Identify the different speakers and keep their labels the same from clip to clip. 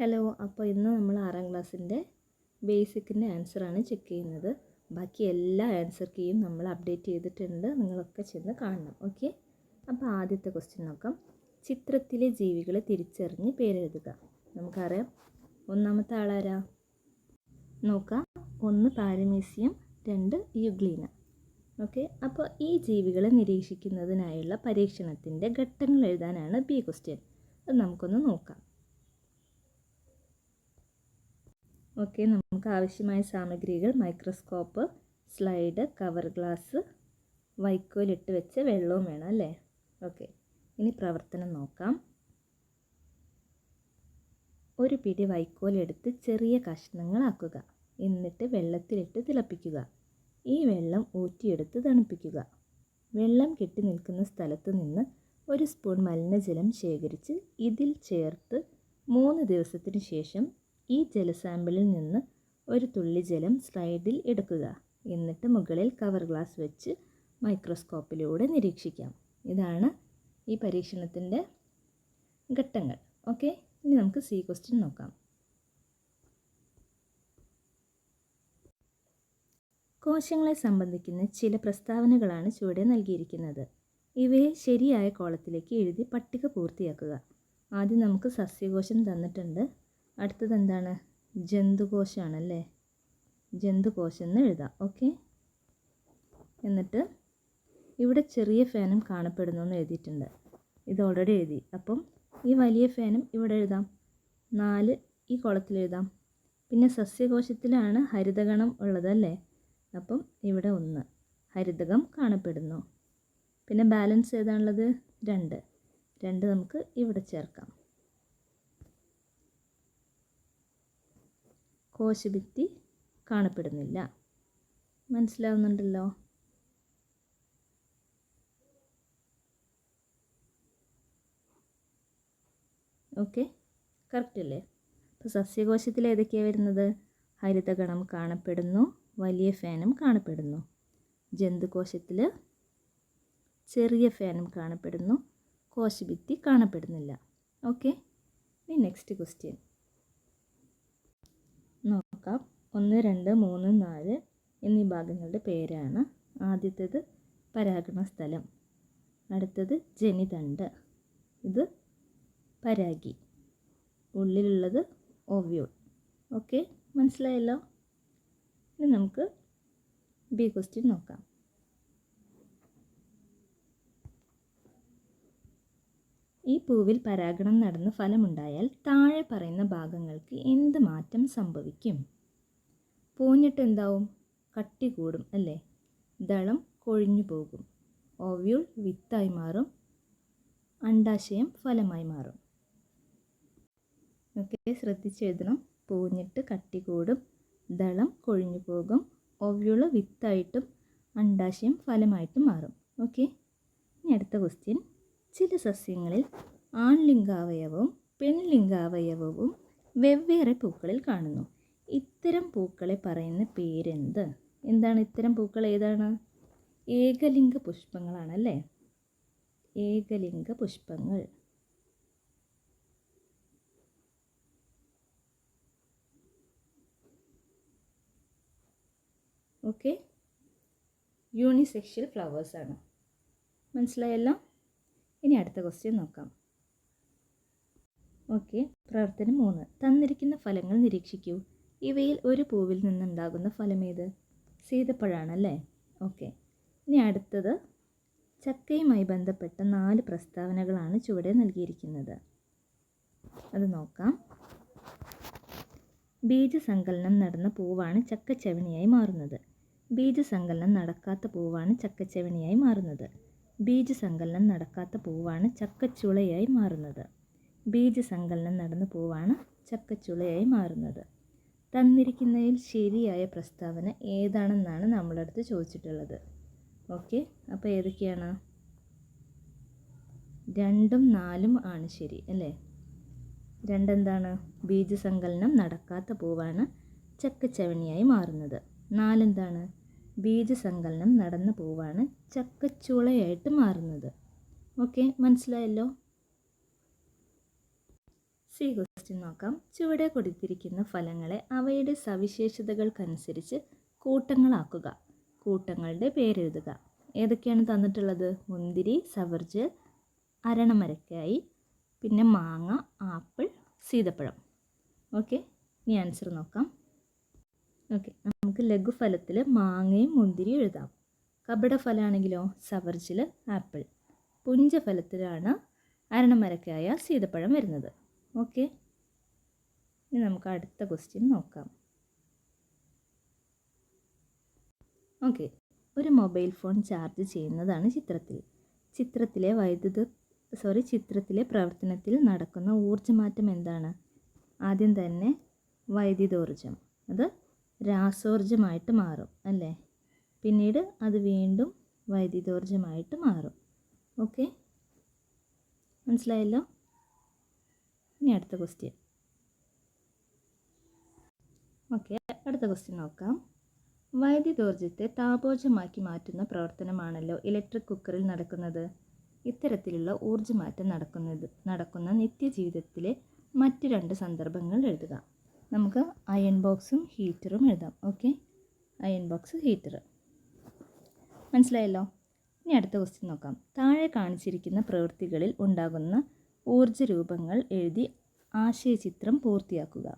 Speaker 1: Hello അപ്പോൾ ഇന്ന് നമ്മൾ ആറാം ക്ലാസ്സിന്റെ ബേസിക്കിന്റെ ആൻസറാണ് ചെക്ക് ചെയ്യുന്നത്. ബാക്കി എല്ലാ ആൻസർ കീയും നമ്മൾ അപ്ഡേറ്റ് ചെയ്തിട്ടുണ്ട്. നിങ്ങളൊക്കെ ചെന്ന് കാണണം ഓക്കെ? അപ്പോൾ ആദ്യത്തെ ക്വസ്റ്റ്യൻ നോക്കാം. ചിത്രത്തിലെ ജീവികളെ തിരിച്ചറിഞ്ഞ് പേരെഴുതുക. നമുക്കറിയാം. ഒന്നാമത്തെ ആളാരാ? നോക്കാം. ഒന്ന് പാരമീസിയം രണ്ട് യുഗ്ലീന. ഓക്കെ അപ്പോൾ ഈ ജീവികളെ നിരീക്ഷിക്കുന്നതിനായുള്ള പരീക്ഷണത്തിന്റെ ഘട്ടങ്ങൾ എഴുതാനാണ് ബി ക്വസ്റ്റ്യൻ. അത് നമുക്കൊന്ന് നോക്കാം. ഓക്കെ നമുക്ക് ആവശ്യമായ സാമഗ്രികൾ മൈക്രോസ്കോപ്പ് സ്ലൈഡ് കവർ ഗ്ലാസ് വൈക്കോലിട്ട് വെച്ച് വെള്ളവും വേണം അല്ലേ? ഓക്കെ ഇനി പ്രവർത്തനം നോക്കാം. ഒരു പിടി വൈക്കോലെടുത്ത് ചെറിയ കഷ്ണങ്ങളാക്കുക. എന്നിട്ട് വെള്ളത്തിലിട്ട് തിളപ്പിക്കുക. ഈ വെള്ളം ഊറ്റിയെടുത്ത് തണുപ്പിക്കുക. വെള്ളം കെട്ടി നിൽക്കുന്ന സ്ഥലത്ത് നിന്ന് ഒരു സ്പൂൺ മലിനജലം ശേഖരിച്ച് ഇതിൽ ചേർത്ത് മൂന്ന് ദിവസത്തിന് ശേഷം ഈ ജലസാമ്പിളിൽ നിന്ന് ഒരു തുള്ളി ജലം സ്ലൈഡിൽ എടുക്കുക. എന്നിട്ട് മുകളിൽ കവർ ഗ്ലാസ് വെച്ച് മൈക്രോസ്കോപ്പിലൂടെ നിരീക്ഷിക്കാം. ഇതാണ് ഈ പരീക്ഷണത്തിന്റെ ഘട്ടങ്ങൾ. ഓക്കെ? ഇനി നമുക്ക് സി ക്വസ്റ്റ്യൻ നോക്കാം. കോശങ്ങളെ സംബന്ധിക്കുന്ന ചില പ്രസ്താവനകളാണ് ചുവടെ നൽകിയിരിക്കുന്നത്. ഇവയെ ശരിയായ കോളത്തിലേക്ക് എഴുതി പട്ടിക പൂർത്തിയാക്കുക. ആദ്യം നമുക്ക് സസ്യകോശം തന്നിട്ടുണ്ട്. അടുത്തത് എന്താണ് ജന്തുകോശമാണല്ലേ ജന്തുകോശം എന്ന് എഴുതാം. ഓക്കെ? എന്നിട്ട് ഇവിടെ ചെറിയ ഫാനും കാണപ്പെടുന്നു എന്ന് എഴുതിയിട്ടുണ്ട്. ഇത് ഓൾറെഡി എഴുതി. അപ്പം ഈ വലിയ ഫാനും ഇവിടെ എഴുതാം. നാല് ഈ കുളത്തിൽ എഴുതാം. പിന്നെ സസ്യകോശത്തിലാണ് ഹരിതഗണം ഉള്ളതല്ലേ അപ്പം ഇവിടെ ഒന്ന്. ഹരിതകം കാണപ്പെടുന്നു. പിന്നെ ബാലൻസ് ഏതാണുള്ളത്? രണ്ട്. രണ്ട് നമുക്ക് ഇവിടെ ചേർക്കാം. കോശഭിത്തി കാണപ്പെടുന്നില്ല. മനസ്സിലാവുന്നുണ്ടല്ലോ? ഓക്കെ. കറക്റ്റ് അല്ലേ? അപ്പോൾ സസ്യകോശത്തിൽ ഏതൊക്കെയാണ് വരുന്നത്? ഹരിതഗണം കാണപ്പെടുന്നു വലിയ ഫാനും കാണപ്പെടുന്നു. ജന്തുകോശത്തിൽ ചെറിയ ഫാനും കാണപ്പെടുന്നു കോശഭിത്തി കാണപ്പെടുന്നില്ല. ഓക്കെ. ഇനി നെക്സ്റ്റ് ക്വസ്റ്റ്യൻ നോക്കാം. ഒന്ന് രണ്ട് മൂന്ന് നാല് എന്നീ ഭാഗങ്ങളുടെ പേരാണ് ആദ്യത്തേത് പരാഗണ സ്ഥലം. അടുത്തത് ജനിതണ്ട്. ഇത് പരാഗി. ഉള്ളിലുള്ളത് ഓവ്യൂൾ. ഓക്കെ മനസ്സിലായല്ലോ? ഇനി നമുക്ക് ബി ക്വസ്റ്റ്യൻ നോക്കാം. ഈ പൂവിൽ പരാഗണം നടന്ന് ഫലമുണ്ടായാൽ താഴെ പറയുന്ന ഭാഗങ്ങൾക്ക് എന്ത് മാറ്റം സംഭവിക്കും? പൂഞ്ഞിട്ട് എന്താവും? കട്ടി കൂടും അല്ലേ? ദളം കൊഴിഞ്ഞു പോകും. ഓവ്യൂൾ വിത്തായി മാറും. അണ്ടാശയം ഫലമായി മാറും. ഓക്കെ ശ്രദ്ധിച്ചെഴുതണം. പൂഞ്ഞിട്ട് കട്ടി കൂടും ദളം കൊഴിഞ്ഞു പോകും ഒവ്യൂൾ വിത്തായിട്ടും അണ്ടാശയം ഫലമായിട്ടും മാറും. ഓക്കെ ഇനി അടുത്ത ക്വസ്റ്റ്യൻ. ചില സസ്യങ്ങളിൽ ആൺലിംഗാവയവവും പെൺലിംഗാവയവവും വെവ്വേറെ പൂക്കളിൽ കാണുന്നു. ഇത്തരം പൂക്കളെ പറയുന്ന പേരെന്ത്? എന്താണ് ഇത്തരം പൂക്കൾ ഏതാണ്? ഏകലിംഗ പുഷ്പങ്ങളാണല്ലേ? ഏകലിംഗ പുഷ്പങ്ങൾ. ഓക്കെ. യൂണിസെക്ഷൽ ഫ്ലവേഴ്സാണ്. മനസ്സിലായല്ലോ? ഇനി അടുത്ത ക്വസ്റ്റ്യൻ നോക്കാം. ഓക്കെ പ്രവർത്തനം മൂന്ന്. തന്നിരിക്കുന്ന ഫലങ്ങൾ നിരീക്ഷിക്കൂ. ഇവയിൽ ഒരു പൂവിൽ നിന്നുണ്ടാകുന്ന ഫലമേത്? സീതപ്പഴാണല്ലേ? ഓക്കെ ഇനി അടുത്തത്. ചക്കയുമായി ബന്ധപ്പെട്ട നാല് പ്രസ്താവനകളാണ് ചുവടെ നൽകിയിരിക്കുന്നത്. അത് നോക്കാം. ബീജസങ്കലനം നടന്ന പൂവാണ് ചക്കച്ചവണിയായി മാറുന്നത്. ബീജസങ്കലനം നടക്കാത്ത പൂവാണ് ചക്കച്ചവണിയായി മാറുന്നത്. ബീജസങ്കലനം നടക്കാത്ത പൂവാണ് ചക്കച്ചുളയായി മാറുന്നത്. ബീജസങ്കലനം നടന്ന പൂവാണ് ചക്കച്ചുളയായി മാറുന്നത്. തന്നിരിക്കുന്നതിൽ ശരിയായ പ്രസ്താവന ഏതാണെന്നാണ് നമ്മളടുത്ത് ചോദിച്ചിട്ടുള്ളത്. ഓക്കെ അപ്പോൾ ഏതൊക്കെയാണ്? രണ്ടും നാലും ആണ് ശരി അല്ലേ? രണ്ടെന്താണ്? ബീജസങ്കലനം നടക്കാത്ത പൂവാണ് ചക്കച്ചവണിയായി മാറുന്നത്. നാലെന്താണ്? ബീജസങ്കലനം നടന്നു പോവാണ് ചക്കച്ചുളയായിട്ട് മാറുന്നത്. ഓക്കെ മനസ്സിലായല്ലോ? സി ക്വസ്റ്റ്യൻ നോക്കാം. ചുവടെ കൊടുത്തിരിക്കുന്ന ഫലങ്ങളെ അവയുടെ സവിശേഷതകൾക്കനുസരിച്ച് കൂട്ടങ്ങളാക്കുക. കൂട്ടങ്ങളുടെ പേരെഴുതുക. ഏതൊക്കെയാണ് തന്നിട്ടുള്ളത്? മുന്തിരി സവർജ് അരണമരക്കായി പിന്നെ മാങ്ങ ആപ്പിൾ സീതപ്പഴം. ഓക്കെ ഇനി ആൻസർ നോക്കാം. ഓക്കെ നമുക്ക് ലഘുഫലത്തിൽ മാങ്ങയും മുന്തിരിയും എഴുതാം. കപടഫലമാണെങ്കിലോ സവർജിൽ ആപ്പിൾ. പുഞ്ചഫലത്തിലാണ് അരണമരക്കായ സീതപ്പഴം വരുന്നത്. ഓക്കെ. ഇനി നമുക്ക് അടുത്ത ക്വസ്റ്റ്യൻ നോക്കാം. ഓക്കെ. ഒരു മൊബൈൽ ഫോൺ ചാർജ് ചെയ്യുന്നതാണ് ചിത്രത്തിൽ. ചിത്രത്തിലെ വൈദ്യുത സോറി ചിത്രത്തിലെ പ്രവർത്തനത്തിൽ നടക്കുന്ന ഊർജമാറ്റം എന്താണ്? ആദ്യം തന്നെ വൈദ്യുതോർജം അത് രാസോർജമായിട്ട് മാറും അല്ലേ? പിന്നീട് അത് വീണ്ടും വൈദ്യുതോർജമായിട്ട് മാറും. ഓക്കെ? മനസ്സിലായല്ലോ? ഇനി അടുത്ത ക്വസ്റ്റ്യൻ ഓക്കെ അടുത്ത ക്വസ്റ്റ്യൻ നോക്കാം. വൈദ്യുതോർജത്തെ താപോർജമാക്കി മാറ്റുന്ന പ്രവർത്തനമാണല്ലോ ഇലക്ട്രിക് കുക്കറിൽ നടക്കുന്നത്. ഇത്തരത്തിലുള്ള ഊർജമാറ്റം നടക്കുന്നത് നടക്കുന്ന നിത്യജീവിതത്തിലെ മറ്റു രണ്ട് സന്ദർഭങ്ങൾ എഴുതുക. നമുക്ക് അയൺ ബോക്സും ഹീറ്ററും എഴുതാം. ഓക്കെ അയൺ ബോക്സ് ഹീറ്റർ മനസ്സിലായല്ലോ? ഇനി അടുത്ത ക്വസ്റ്റ്യൻ നോക്കാം. താഴെ കാണിച്ചിരിക്കുന്ന പ്രവൃത്തികളിൽ ഉണ്ടാകുന്ന ഊർജ രൂപങ്ങൾ എഴുതി ആശയചിത്രം പൂർത്തിയാക്കുക.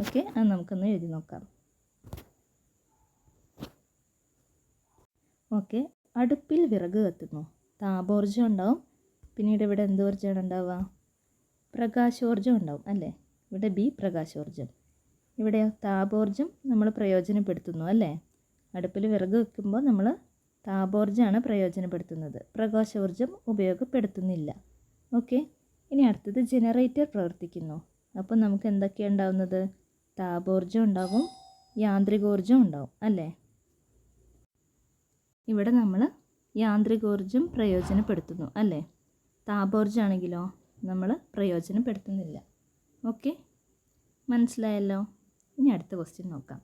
Speaker 1: ഓക്കെ അത് നമുക്കൊന്ന് എഴുതി നോക്കാം. ഓക്കെ അടുപ്പിൽ വിറക് കത്തുന്നു. താപോർജം ഉണ്ടാവും. പിന്നീട് ഇവിടെ എന്തോർജമാണ് ഉണ്ടാവുക? പ്രകാശോർജം ഉണ്ടാവും അല്ലേ? ഇവിടെ ബി പ്രകാശോർജം ഇവിടെ താപോർജം നമ്മൾ പ്രയോജനപ്പെടുത്തുന്നു അല്ലേ? അടുപ്പിൽ വിറക് വെക്കുമ്പോൾ നമ്മൾ താപോർജമാണ് പ്രയോജനപ്പെടുത്തുന്നത്. പ്രകാശോർജം ഉപയോഗപ്പെടുത്തുന്നില്ല. ഓക്കെ? ഇനി അടുത്തത് ജനറേറ്റർ പ്രവർത്തിക്കുന്നു. അപ്പോൾ നമുക്ക് എന്തൊക്കെയാണ് ഉണ്ടാവുന്നത്? താപോർജം ഉണ്ടാകും യാന്ത്രികോർജം ഉണ്ടാവും അല്ലേ? ഇവിടെ നമ്മൾ യാന്ത്രികോർജം പ്രയോജനപ്പെടുത്തുന്നു അല്ലേ? താപോർജമാണെങ്കിലോ നമ്മൾ പ്രയോജനപ്പെടുത്തുന്നില്ല. ഓക്കെ. മനസ്സിലായല്ലോ. ഇനി അടുത്ത ക്വസ്റ്റ്യൻ നോക്കാം.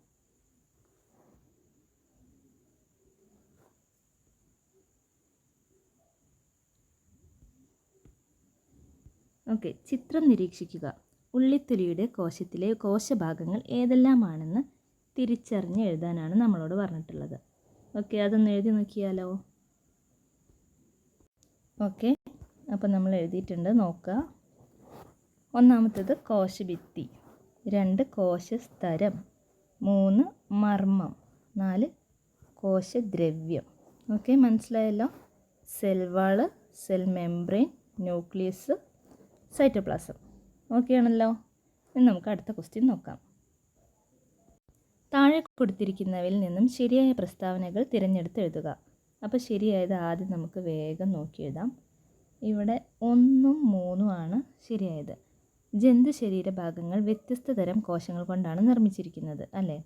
Speaker 1: ഓക്കെ ചിത്രം നിരീക്ഷിക്കുക. ഉള്ളിത്തൊലിയുടെ കോശത്തിലെ കോശഭാഗങ്ങൾ ഏതെല്ലാമാണെന്ന് തിരിച്ചറിഞ്ഞ് എഴുതാനാണ് നമ്മളോട് പറഞ്ഞിട്ടുള്ളത്. ഓക്കെ അതൊന്ന് എഴുതി നോക്കിയാലോ? ഓക്കെ അപ്പോൾ നമ്മൾ എഴുതിയിട്ടുണ്ട്. നോക്കുക ഒന്നാമത്തേത് കോശഭിത്തി. രണ്ട് കോശസ്തരം. മൂന്ന് മർമ്മം. നാല് കോശദ്രവ്യം. ഓക്കെ മനസ്സിലായല്ലോ? Cell wall cell membrane nucleus cytoplasm. Okay ആണല്ലോ? ഇനി നമുക്ക് അടുത്ത ക്വസ്റ്റ്യൻ നോക്കാം. താഴെ കൊടുത്തിരിക്കുന്നവയിൽ നിന്നും ശരിയായ പ്രസ്താവനകൾ തിരഞ്ഞെടുത്ത് എഴുതുക. അപ്പോൾ ശരിയായത് ആദ്യം നമുക്ക് വേഗം നോക്കി എഴുതാം. ഇവിടെ ഒന്നും മൂന്നും ആണ് ശരിയായത്. ജന്തു ശരീരഭാഗങ്ങൾ വ്യത്യസ്ത തരം കോശങ്ങൾ കൊണ്ടാണ് നിർമ്മിച്ചിരിക്കുന്നത് അല്ലേ?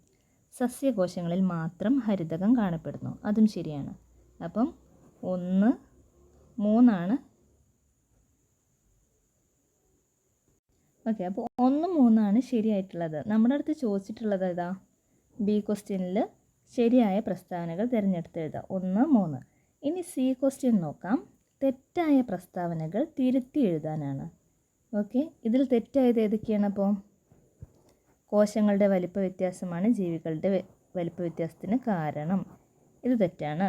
Speaker 1: സസ്യകോശങ്ങളിൽ മാത്രം ഹരിതകം കാണപ്പെടുന്നു. അതും ശരിയാണ്. അപ്പം ഒന്ന് മൂന്നാണ്. ഓക്കെ അപ്പോൾ ഒന്ന് മൂന്നാണ് ശരിയായിട്ടുള്ളത്. നമ്മുടെ അടുത്ത് ചോദിച്ചിട്ടുള്ളത് ഏതാ? ബി ക്വസ്റ്റ്യനിൽ ശരിയായ പ്രസ്താവനകൾ തിരഞ്ഞെടുത്ത് എഴുതാം. ഒന്ന് മൂന്ന്. ഇനി സി ക്വസ്റ്റ്യൻ നോക്കാം. തെറ്റായ പ്രസ്താവനകൾ തിരുത്തി എഴുതാനാണ്. ഓക്കെ. ഇതിൽ തെറ്റായത് ഏതൊക്കെയാണ് അപ്പോൾ? കോശങ്ങളുടെ വലിപ്പ വ്യത്യാസമാണ് ജീവികളുടെ വലിപ്പ വ്യത്യാസത്തിന് കാരണം. ഇത് തെറ്റാണ്.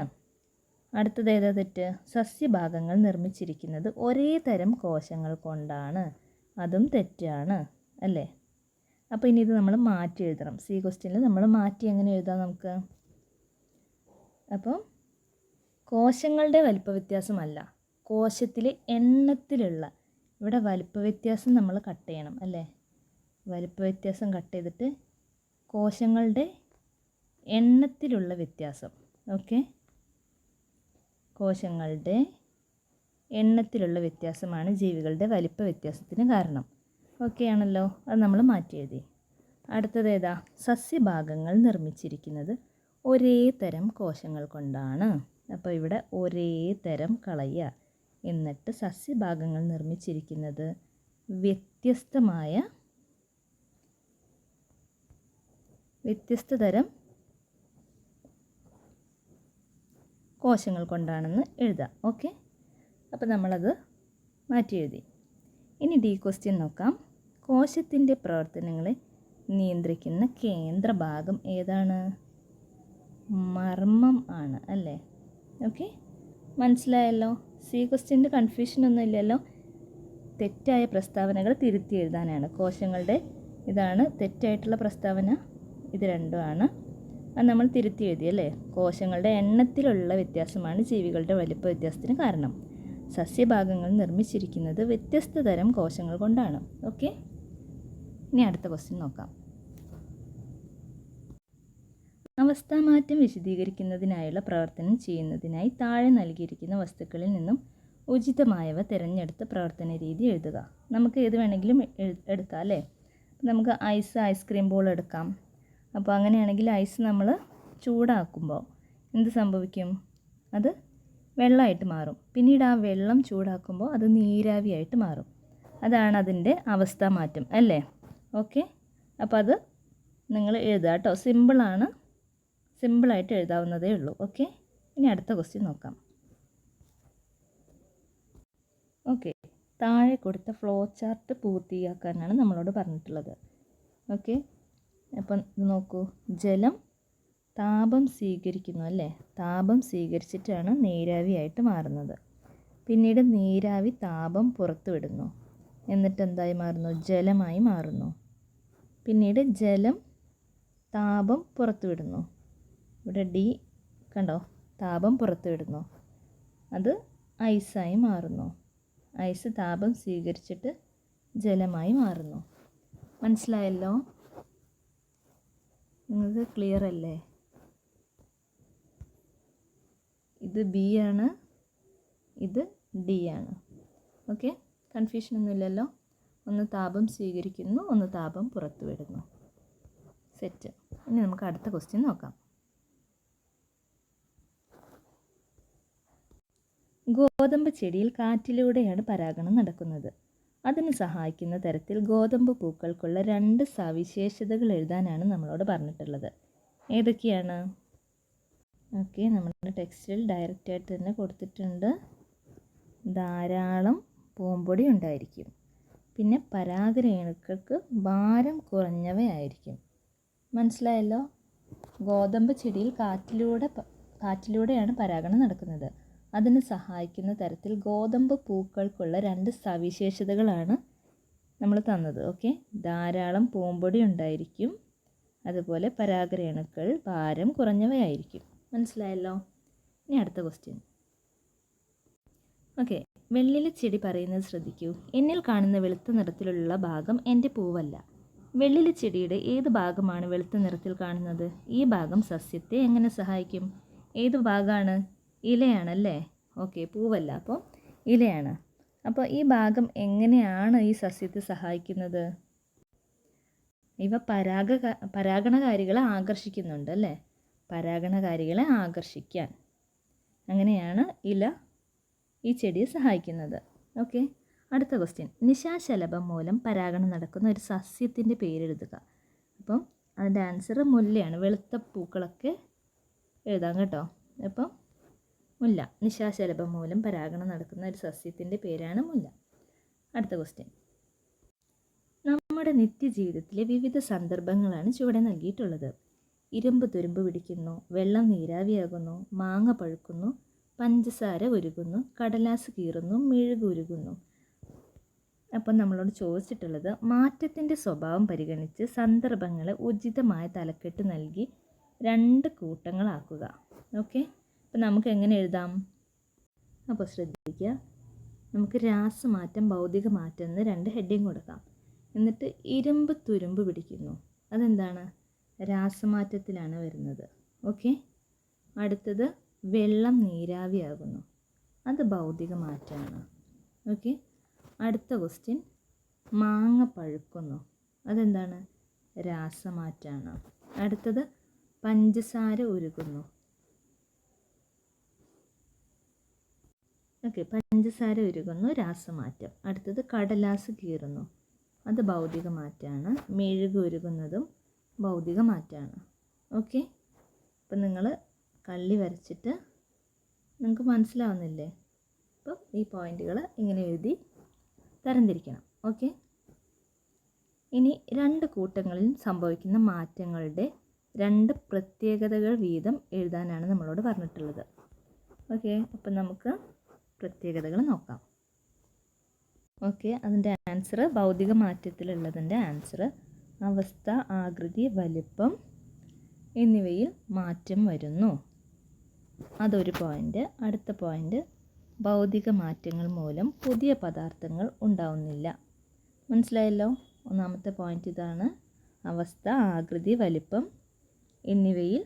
Speaker 1: അടുത്തത് ഏതാ തെറ്റ്? സസ്യഭാഗങ്ങൾ നിർമ്മിച്ചിരിക്കുന്നത് ഒരേ തരം കോശങ്ങൾ കൊണ്ടാണ്. അതും തെറ്റാണ് അല്ലേ? അപ്പോൾ ഇനി ഇത് നമ്മൾ മാറ്റി എഴുതണം. സി ക്വസ്റ്റ്യനിൽ നമ്മൾ മാറ്റി എങ്ങനെ എഴുതാം നമുക്ക്? അപ്പം കോശങ്ങളുടെ വലിപ്പ വ്യത്യാസമല്ല. കോശത്തിലെ എണ്ണത്തിലുള്ള ഇവിടെ വലിപ്പ വ്യത്യാസം നമ്മൾ കട്ട് ചെയ്യണം അല്ലേ? വലിപ്പ വ്യത്യാസം കട്ട് ചെയ്തിട്ട് കോശങ്ങളുടെ എണ്ണത്തിലുള്ള വ്യത്യാസം ഓക്കെ കോശങ്ങളുടെ എണ്ണത്തിലുള്ള വ്യത്യാസമാണ് ജീവികളുടെ വലിപ്പ വ്യത്യാസത്തിന് കാരണം ഓക്കെ ആണല്ലോ? അത് നമ്മൾ മാറ്റി എഴുതി. അടുത്തത് ഏതാ? സസ്യഭാഗങ്ങൾ നിർമ്മിച്ചിരിക്കുന്നത് ഒരേ തരം കോശങ്ങൾ കൊണ്ടാണ്. അപ്പോൾ ഇവിടെ ഒരേ തരം കളയുക എന്നിട്ട് സസ്യഭാഗങ്ങൾ നിർമ്മിച്ചിരിക്കുന്നത് വ്യത്യസ്തമായ വ്യത്യസ്ത തരം കോശങ്ങൾ കൊണ്ടാണെന്ന് എഴുതാം. ഓക്കെ? അപ്പോൾ നമ്മളത് മാറ്റി എഴുതി ഇനി ഡി ക്വസ്റ്റ്യൻ നോക്കാം. കോശത്തിന്റെ പ്രവർത്തനങ്ങളെ നിയന്ത്രിക്കുന്ന കേന്ദ്രഭാഗം ഏതാണ്? മർമ്മം ആണ് അല്ലേ? ഓക്കെ? മനസ്സിലായല്ലോ? സി ക്വസ്റ്റ്യന്റെ കൺഫ്യൂഷൻ ഒന്നും ഇല്ലല്ലോ തെറ്റായ പ്രസ്താവനകൾ തിരുത്തി എഴുതാനാണ്. കോശങ്ങളുടെ ഇതാണ് തെറ്റായിട്ടുള്ള പ്രസ്താവന. ഇത് രണ്ടുമാണ്. അത് നമ്മൾ തിരുത്തി എഴുതി അല്ലേ? കോശങ്ങളുടെ എണ്ണത്തിലുള്ള വ്യത്യാസമാണ് ജീവികളുടെ വലിപ്പ വ്യത്യാസത്തിന് കാരണം. സസ്യഭാഗങ്ങൾ നിർമ്മിച്ചിരിക്കുന്നത് വ്യത്യസ്ത തരം കോശങ്ങൾ കൊണ്ടാണ്. ഓക്കെ? ഇനി അടുത്ത ക്വസ്റ്റ്യൻ നോക്കാം. അവസ്ഥാമാറ്റം വിശദീകരിക്കുന്നതിനായുള്ള പ്രവർത്തനം ചെയ്യുന്നതിനായി താഴെ നൽകിയിരിക്കുന്ന വസ്തുക്കളിൽ നിന്നും ഉചിതമായവ തിരഞ്ഞെടുത്ത് പ്രവർത്തന രീതി എഴുതുക. നമുക്ക് ഏത് വേണമെങ്കിലും എടുക്കാം അല്ലേ? നമുക്ക് ഐസ് ഐസ്ക്രീം ബോൾ എടുക്കാം. അപ്പോൾ അങ്ങനെയാണെങ്കിൽ ഐസ് നമ്മൾ ചൂടാക്കുമ്പോൾ എന്ത് സംഭവിക്കും? അത് വെള്ളമായിട്ട് മാറും. പിന്നീട് ആ വെള്ളം ചൂടാക്കുമ്പോൾ അത് നീരാവിയായിട്ട് മാറും. അതാണ് അതിന്റെ അവസ്ഥാമാറ്റം അല്ലേ? ഓക്കെ. അപ്പോൾ അത് നിങ്ങൾ എഴുതുക കേട്ടോ. സിമ്പിളാണ്. സിമ്പിളായിട്ട് എഴുതാവുന്നതേ ഉള്ളൂ. ഓക്കെ? ഇനി അടുത്ത ക്വസ്റ്റ്യൻ നോക്കാം. ഓക്കെ. താഴെ കൊടുത്ത ഫ്ലോ ചാർട്ട് പൂർത്തിയാക്കാനാണ് നമ്മളോട് പറഞ്ഞിട്ടുള്ളത്. ഓക്കെ? അപ്പം നോക്കൂ. ജലം താപം സ്വീകരിക്കുന്നു അല്ലേ? താപം സ്വീകരിച്ചിട്ടാണ് നീരാവിയായിട്ട് മാറുന്നത്. പിന്നീട് നീരാവി താപം പുറത്തുവിടുന്നു. എന്നിട്ട് എന്തായി മാറുന്നു? ജലമായി മാറുന്നു. പിന്നീട് ജലം താപം പുറത്തുവിടുന്നു. ഇവിടെ ഡി കണ്ടോ? താപം പുറത്തുവിടുന്നു. അത് ഐസായി മാറുന്നു. ഐസ് താപം സ്വീകരിച്ചിട്ട് ജലമായി മാറുന്നു. മനസ്സിലായല്ലോ? നിങ്ങൾക്ക് ക്ലിയർ അല്ലേ? ഇത് ബി ആണ് ഇത് ഡി ആണ്. ഓക്കെ? കൺഫ്യൂഷൻ ഒന്നുമില്ലല്ലോ ഒന്ന് താപം സ്വീകരിക്കുന്നു ഒന്ന് താപം പുറത്തുവിടുന്നു. സെറ്റ്. ഇനി നമുക്ക് അടുത്ത ക്വസ്റ്റ്യൻ നോക്കാം. ഗോതമ്പ് ചെടിയിൽ കാറ്റിലൂടെയാണ് പരാഗണം നടക്കുന്നത്. അതിന് സഹായിക്കുന്ന തരത്തിൽ ഗോതമ്പ് പൂക്കൾക്കുള്ള രണ്ട് സവിശേഷതകൾ എഴുതാനാണ് നമ്മളോട് പറഞ്ഞിട്ടുള്ളത്. ഏതൊക്കെയാണ്? ഓക്കെ നമ്മുടെ ടെക്സ്റ്റിൽ ഡയറക്റ്റായിട്ട് തന്നെ കൊടുത്തിട്ടുണ്ട്. ധാരാളം പൂമ്പൊടി ഉണ്ടായിരിക്കും. പിന്നെ പരാഗരേണുക്കൾക്ക് ഭാരം കുറഞ്ഞവയായിരിക്കും. മനസ്സിലായല്ലോ? ഗോതമ്പ് ചെടിയിൽ കാറ്റിലൂടെ കാറ്റിലൂടെയാണ് പരാഗണം നടക്കുന്നത്. അതിന് സഹായിക്കുന്ന തരത്തിൽ ഗോതമ്പ് പൂക്കൾക്കുള്ള രണ്ട് സവിശേഷതകളാണ് നമ്മൾ തന്നത്. ഓക്കെ? ധാരാളം പൂമ്പൊടി ഉണ്ടായിരിക്കും. അതുപോലെ പരാഗരേണുക്കൾ ഭാരം കുറഞ്ഞവയായിരിക്കും. മനസ്സിലായല്ലോ? ഇനി അടുത്ത ക്വസ്റ്റ്യൻ ഓക്കെ. വെള്ളിലെ ചെടി പറയുന്നത് ശ്രദ്ധിക്കൂ. എന്നിൽ കാണുന്ന വെളുത്ത നിറത്തിലുള്ള ഭാഗം എന്റെ പൂവല്ല. വെള്ളിലെ ചെടിയുടെ ഏത് ഭാഗമാണ് വെളുത്ത നിറത്തിൽ കാണുന്നത്? ഈ ഭാഗം സസ്യത്തെ എങ്ങനെ സഹായിക്കും? ഏത് ഭാഗമാണ് ഇലയാണല്ലേ? ഓക്കെ പൂവല്ല. അപ്പോൾ ഇലയാണ്. അപ്പോൾ ഈ ഭാഗം എങ്ങനെയാണ് ഈ സസ്യത്തെ സഹായിക്കുന്നത്? ഇവ പരാഗ പരാഗണകാരികളെ ആകർഷിക്കുന്നുണ്ട് അല്ലേ? പരാഗണകാരികളെ ആകർഷിക്കാൻ. അങ്ങനെയാണ് ഇല ഈ ചെടിയെ സഹായിക്കുന്നത്. ഓക്കെ അടുത്ത ക്വസ്റ്റ്യൻ നിശാശലഭം മൂലം പരാഗണം നടക്കുന്ന ഒരു സസ്യത്തിന്റെ പേരെഴുതുക. അപ്പം അതിന്റെ ആൻസർ മുല്ലയാണ്. വെളുത്ത പൂക്കളൊക്കെ എഴുതാം കേട്ടോ. അപ്പം മുല്ല. നിശാശലഭം മൂലം പരാഗണം നടക്കുന്ന ഒരു സസ്യത്തിന്റെ പേരാണ് മുല്ല. അടുത്ത ക്വസ്റ്റ്യൻ നമ്മുടെ നിത്യജീവിതത്തിലെ വിവിധ സന്ദർഭങ്ങളാണ് ചുവടെ നൽകിയിട്ടുള്ളത്. ഇരുമ്പ് തുരുമ്പ് പിടിക്കുന്നു വെള്ളം നീരാവിയാകുന്നു മാങ്ങ പഴുക്കുന്നു പഞ്ചസാര ഉരുകുന്നു കടലാസ് കീറുന്നു മെഴുക് ഉരുകുന്നു. അപ്പം നമ്മളോട് ചോദിച്ചിട്ടുള്ളത് മാറ്റത്തിന്റെ സ്വഭാവം പരിഗണിച്ച് സന്ദർഭങ്ങളെ ഉചിതമായ തലക്കെട്ട് നൽകി രണ്ട് കൂട്ടങ്ങളാക്കുക. ഓക്കെ അപ്പം നമുക്ക് എങ്ങനെ എഴുതാം? അപ്പോൾ ശ്രദ്ധിക്കുക നമുക്ക് രാസമാറ്റം ഭൗതിക മാറ്റം എന്ന് രണ്ട് ഹെഡിങ് കൊടുക്കാം. എന്നിട്ട് ഇരുമ്പ് തുരുമ്പ് പിടിക്കുന്നു. അതെന്താണ്? രാസമാറ്റത്തിലാണ് വരുന്നത്. ഓക്കെ? അടുത്തത് വെള്ളം നീരാവിയാകുന്നു അത് ഭൗതിക മാറ്റമാണ് ഓക്കെ? അടുത്ത ക്വസ്റ്റ്യൻ. മാങ്ങ പഴുക്കുന്നു. അതെന്താണ്? രാസമാറ്റമാണ് അടുത്തത് പഞ്ചസാര ഉരുകുന്നു. ഓക്കെ പഞ്ചസാര ഉരുകുന്നു രാസമാറ്റം. അടുത്തത് കടലാസ് കീറുന്നു. അത് ഭൗതിക മാറ്റമാണ് മെഴുക് ഉരുകുന്നതും ഭൗതിക മാറ്റമാണ് ഓക്കെ അപ്പം നിങ്ങൾ കള്ളി വരച്ചിട്ട് നിങ്ങൾക്ക് മനസ്സിലാവുന്നില്ലേ? അപ്പം ഈ പോയിന്റുകൾ ഇങ്ങനെ എഴുതി തരംതിരിക്കണം. ഓക്കെ? ഇനി രണ്ട് കൂട്ടങ്ങളിലും സംഭവിക്കുന്ന മാറ്റങ്ങളുടെ രണ്ട് പ്രത്യേകതകൾ വീതം എഴുതാനാണ് നമ്മളോട് പറഞ്ഞിട്ടുള്ളത്. ഓക്കെ അപ്പം നമുക്ക് പ്രത്യേകതകൾ നോക്കാം. ഓക്കെ അതിന്റെ ആൻസർ ഭൗതിക മാറ്റത്തിലുള്ളതിന്റെ ആൻസർ. അവസ്ഥ ആകൃതി വലിപ്പം എന്നിവയിൽ മാറ്റം വരുന്നു. അതൊരു പോയിന്റ്. അടുത്ത പോയിന്റ്. ഭൗതിക മാറ്റങ്ങൾ മൂലം പുതിയ പദാർത്ഥങ്ങൾ ഉണ്ടാവുന്നില്ല. മനസ്സിലായല്ലോ? ഒന്നാമത്തെ പോയിന്റ് ഇതാണ്. അവസ്ഥ ആകൃതി വലിപ്പം എന്നിവയിൽ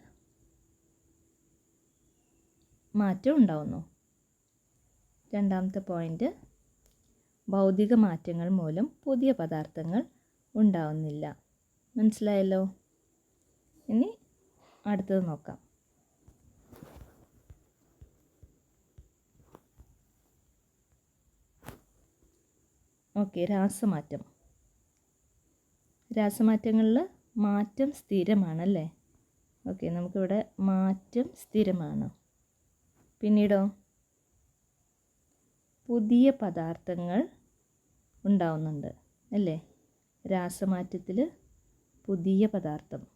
Speaker 1: മാറ്റം ഉണ്ടാവുന്നു. രണ്ടാമത്തെ പോയിന്റ് ഭൗതിക മാറ്റങ്ങൾ മൂലം പുതിയ പദാർത്ഥങ്ങൾ ഉണ്ടാവുന്നില്ല. മനസ്സിലായല്ലോ? ഇനി അടുത്തത് നോക്കാം. ഓക്കെ രാസമാറ്റം. രാസമാറ്റങ്ങളിൽ മാറ്റം സ്ഥിരമാണല്ലേ? ഓക്കെ നമുക്കിവിടെ മാറ്റം സ്ഥിരമാണ്. പിന്നീടോ? പുതിയ പദാർത്ഥങ്ങൾ ഉണ്ടാവുന്നുണ്ട് അല്ലേ? രാസമാറ്റത്തിൽ പുതിയ പദാർത്ഥം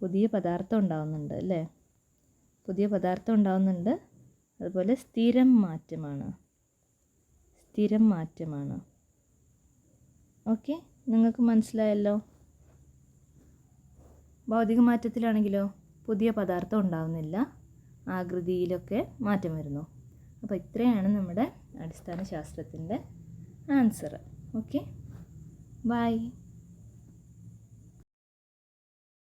Speaker 1: പുതിയ പദാർത്ഥം ഉണ്ടാവുന്നുണ്ട് അല്ലേ? പുതിയ പദാർത്ഥം ഉണ്ടാവുന്നുണ്ട്. അതുപോലെ സ്ഥിരം മാറ്റമാണ് സ്ഥിരം മാറ്റമാണ്. ഓക്കെ നിങ്ങൾക്ക് മനസ്സിലായല്ലോ? ഭൗതിക മാറ്റത്തിലാണെങ്കിലോ പുതിയ പദാർത്ഥം ഉണ്ടാവുന്നില്ല ആകൃതിയിലൊക്കെ മാറ്റം വരുന്നു. അപ്പോൾ ഇത്രയാണ് നമ്മുടെ അടിസ്ഥാന ശാസ്ത്രത്തിന്റെ ആൻസർ ഓക്കെ? ബൈ.